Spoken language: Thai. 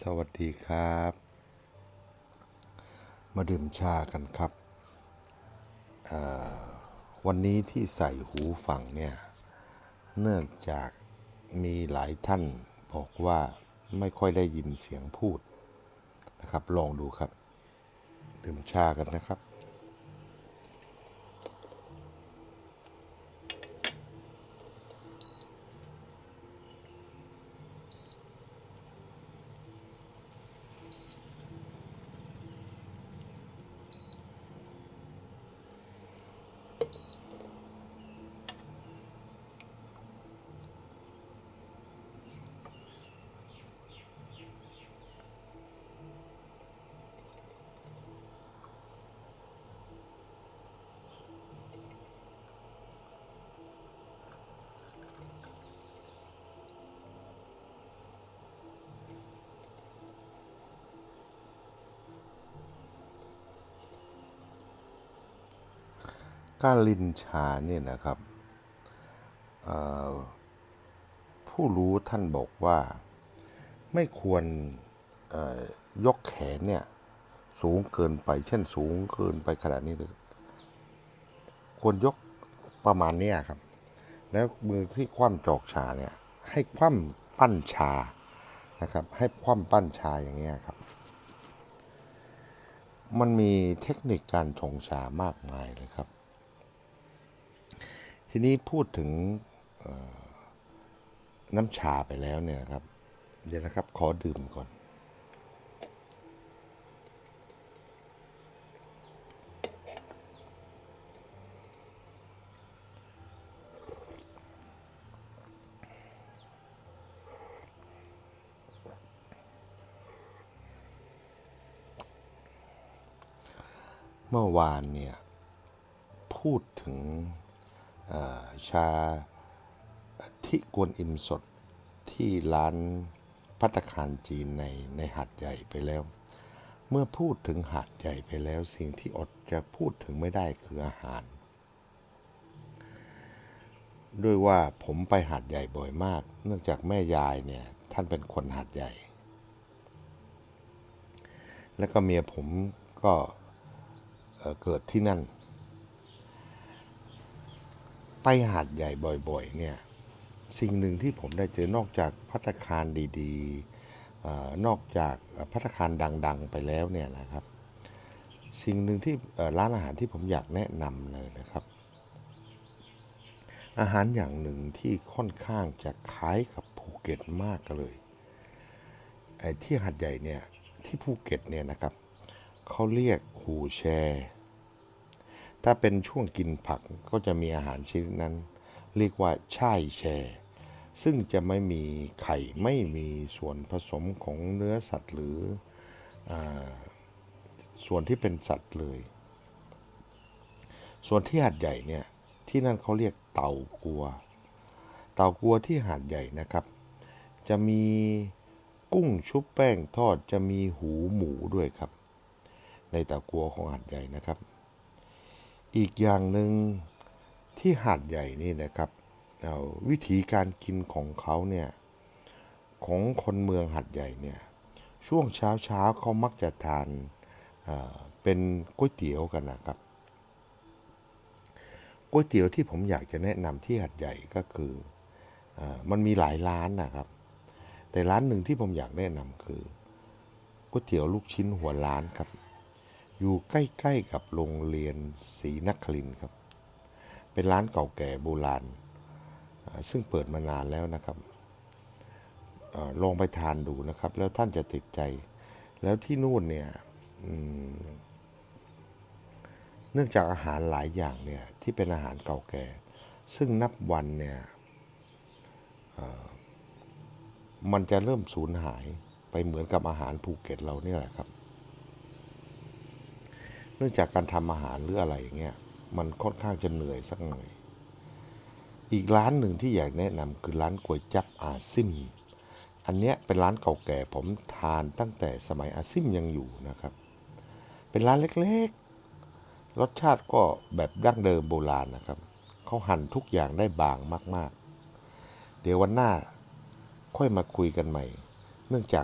สวัสดีครับ มาดื่มชากันครับ วันนี้ที่ใส่หูฟังเนี่ย เนื่องจากมีหลายท่านบอกว่าไม่ค่อยได้ยินเสียงพูดนะครับ ลองดูครับ ดื่มชากันนะครับ การลินชาเนี่ยนะครับ ผู้รู้ท่านบอกว่าไม่ควรยกแขนเนี่ยสูงเกินไป เช่นสูงเกินไปขนาดนี้เลยควรยกประมาณนี้ครับ แล้วมือที่คว่ำจอกชาเนี่ยให้คว่ำปั้นชานะครับ ให้คว่ำปั้นชาอย่างเงี้ยครับ มันมีเทคนิคการชงชามากมายเลยครับ ทีนี้พูดถึงน้ำชาไปแล้วเนี่ยครับ เดี๋ยวนะครับ ขอดื่มก่อน เมื่อวานเนี่ย พูดถึง ชาที่กวนอิมสดที่ร้านพัตตาคารจีนในในหาดใหญ่ไปแล้ว เมื่อพูดถึงหาดใหญ่ไปแล้ว สิ่งที่อดจะพูดถึงไม่ได้คืออาหาร ด้วยว่าผมไปหาดใหญ่บ่อยมาก เนื่องจากแม่ยายเนี่ยท่านเป็นคนหาดใหญ่ แล้วก็เมียผมก็เเกิดที่นั่น ไปหาดใหญ่บ่อยๆเนี่ยสิ่งหนึ่งที่ผมได้เจอนอกจากพัตตาคารดีๆ นอกจากพัตตาคารดังๆไปแล้วเนี่ยนะครับ สิ่งหนึ่งที่ร้านอาหารที่ผมอยากแนะนำเลยนะครับ อาหารอย่างหนึ่งที่ค่อนข้างจะคล้ายกับภูเก็ตมากเลยไอ้ที่หาดใหญ่เนี่ยที่ภูเก็ตเนี่ยนะครับเขาเรียกหูแช ถ้าเป็นช่วงกินผักก็จะมีอาหารชนิดนั้น เรียกว่าช่ายแชร์ซึ่งจะไม่มีไข่ไม่มีส่วนผสมของเนื้อสัตว์หรืออส่วนที่เป็นสัตว์เลย ส่วนที่หาดใหญ่เนี่ยที่นั่นเขาเรียกเต่ากัว เต่ากัวที่หาดใหญ่นะครับ จะมีกุ้งชุบแป้งทอดจะมีหูหมูด้วยครับ ในเต่ากัวของหาดใหญ่นะครับ อีกอย่างหนึ่งที่หาดใหญ่นี่นะครับวิธีการกินของเขาเนี่ยของคนเมืองหาดใหญ่เนี่ยช่วงเช้าเช้าเขามักจะทานเอ่อเป็นก๋วยเตี๋ยวกันนะครับก๋วยเตี๋ยวที่ผมอยากจะแนะนำที่หาดใหญ่ก็คือออมันมีหลายร้านนะครับ แต่ร้านหนึ่งที่ผมอยากแนะนำคือก๋วยเตี๋ยวลูกชิ้นหัวล้านครับ อยู่ใกล้ๆกับโรงเรียนศรีนครินครับ เป็นร้านเก่าแก่โบราณ ซึ่งเปิดมานานแล้วนะครับอลองไปทานดูนะครับ แล้วท่านจะติดใจ แล้วที่นู่นเนี่ยเนื่องจากอาหารหลายอย่างเนี่ยที่เป็นอาหารเก่าแก่ ซึ่งนับวันเนี่ยมันจะเริ่มสูญหายไปเหมือนกับอาหารภูเก็ตเราเนี่ยแหละครับ นื่องจากการทำอาหารหรืออะไรอย่างเงี้ยมันค่อนข้างจะเหนื่อยสักหน่อย อีกร้านหนึ่งที่อยากแนะนำคือร้านก๋วยจับอาซิม อันเนี้ยเป็นร้านเก่าแก่ผมทานตั้งแต่สมัยอาซิมยังอยู่นะครับ เป็นร้านเล็กๆ รสชาติก็แบบดั้งเดิมโบราณนะครับ เขาหั่นทุกอย่างได้บางมากๆ เดี๋ยววันหน้าค่อยมาคุยกันใหม่ เนื่องจาก